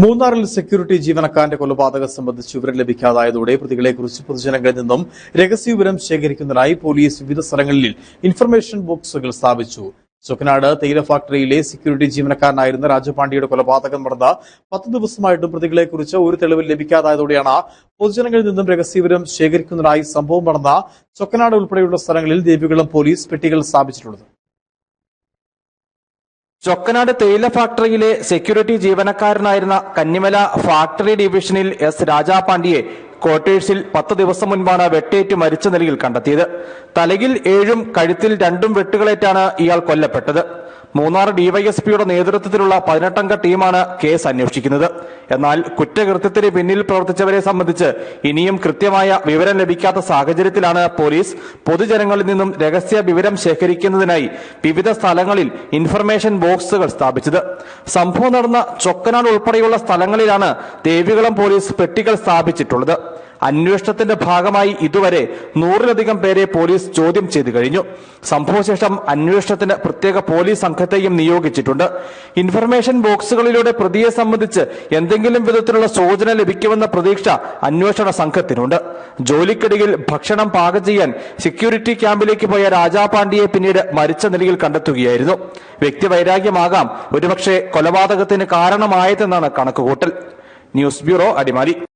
മൂന്നാറിൽ സെക്യൂരിറ്റി ജീവനക്കാരന്റെ കൊലപാതകം സംബന്ധിച്ച് വിവരം ലഭിക്കാതായതോടെ പ്രതികളെക്കുറിച്ച് പൊതുജനങ്ങളിൽ നിന്നും രഹസ്യ വിവരം ശേഖരിക്കുന്നതിനായി പോലീസ് വിവിധ സ്ഥലങ്ങളിൽ ഇൻഫർമേഷൻ ബോക്സുകൾ സ്ഥാപിച്ചു. ചൊക്കനാട് തേയില ഫാക്ടറിയിലെ സെക്യൂരിറ്റി ജീവനക്കാരനായിരുന്ന രാജപാണ്ഡിയുടെ കൊലപാതകം നടന്ന പത്ത് ദിവസമായിട്ടും പ്രതികളെക്കുറിച്ച് ഒരു തെളിവ് ലഭിക്കാതായതോടെയാണ് പൊതുജനങ്ങളിൽ നിന്നും രഹസ്യവിവരം ശേഖരിക്കുന്നതിനായി സംഭവം നടന്ന ചൊക്കനാട് ഉൾപ്പെടെയുള്ള സ്ഥലങ്ങളിൽ ദ്വീപുകളും പോലീസ് പെട്ടികൾ സ്ഥാപിച്ചിട്ടുള്ളത്. ചൊക്കനാട് തേയില ഫാക്ടറിയിലെ സെക്യൂരിറ്റി ജീവനക്കാരനായിരുന്ന കന്നിമല ഫാക്ടറി ഡിവിഷനിൽ എസ്. രാജാപാണ്ഡിയെ ക്വാർട്ടേഴ്സിൽ പത്ത് ദിവസം മുൻപാണ് വെട്ടേറ്റ് മരിച്ച നിലയിൽ കണ്ടെത്തിയത്. തലയിൽ ഏഴും കഴുത്തിൽ രണ്ടും വെട്ടുകളേറ്റാണ് ഇയാൾ കൊല്ലപ്പെട്ടത്. മൂന്നാർ ഡിവൈഎസ്പിയുടെ നേതൃത്വത്തിലുള്ള പതിനെട്ടംഗ ടീമാണ് കേസ് അന്വേഷിക്കുന്നത്. എന്നാൽ കുറ്റകൃത്യത്തിന് പിന്നിൽ പ്രവർത്തിച്ചവരെ സംബന്ധിച്ച് ഇനിയും കൃത്യമായ വിവരം ലഭിക്കാത്ത സാഹചര്യത്തിലാണ് പോലീസ് പൊതുജനങ്ങളിൽ നിന്നും രഹസ്യ വിവരം ശേഖരിക്കുന്നതിനായി വിവിധ സ്ഥലങ്ങളിൽ ഇൻഫർമേഷൻ ബോക്സുകൾ സ്ഥാപിച്ചത്. സംഭവം നടന്ന ചൊക്കനാട് ഉൾപ്പെടെയുള്ള സ്ഥലങ്ങളിലാണ് ദേവികുളം പോലീസ് പെട്ടികൾ സ്ഥാപിച്ചിട്ടുള്ളത്. അന്വേഷണത്തിന്റെ ഭാഗമായി ഇതുവരെ നൂറിലധികം പേരെ പോലീസ് ചോദ്യം ചെയ്തു കഴിഞ്ഞു. സംഭവശേഷം അന്വേഷണത്തിന് പ്രത്യേക പോലീസ് സംഘത്തെയും നിയോഗിച്ചിട്ടുണ്ട്. ഇൻഫർമേഷൻ ബോക്സുകളിലൂടെ പ്രതിയെ സംബന്ധിച്ച് എന്തെങ്കിലും വിധത്തിലുള്ള സൂചന ലഭിക്കുമെന്ന പ്രതീക്ഷ അന്വേഷണ സംഘത്തിനുണ്ട്. ജോലിക്കിടയിൽ ഭക്ഷണം പാകം ചെയ്യാൻ സെക്യൂരിറ്റി ക്യാമ്പിലേക്ക് പോയ രാജാപാണ്ഡിയെ പിന്നീട് മരിച്ച നിലയിൽ കണ്ടെത്തുകയായിരുന്നു. വ്യക്തിവൈരാഗ്യമാകാം ഒരുപക്ഷെ കൊലപാതകത്തിന് കാരണമായതെന്നാണ് കണക്കുകൂട്ടൽ. News bureau Adimali.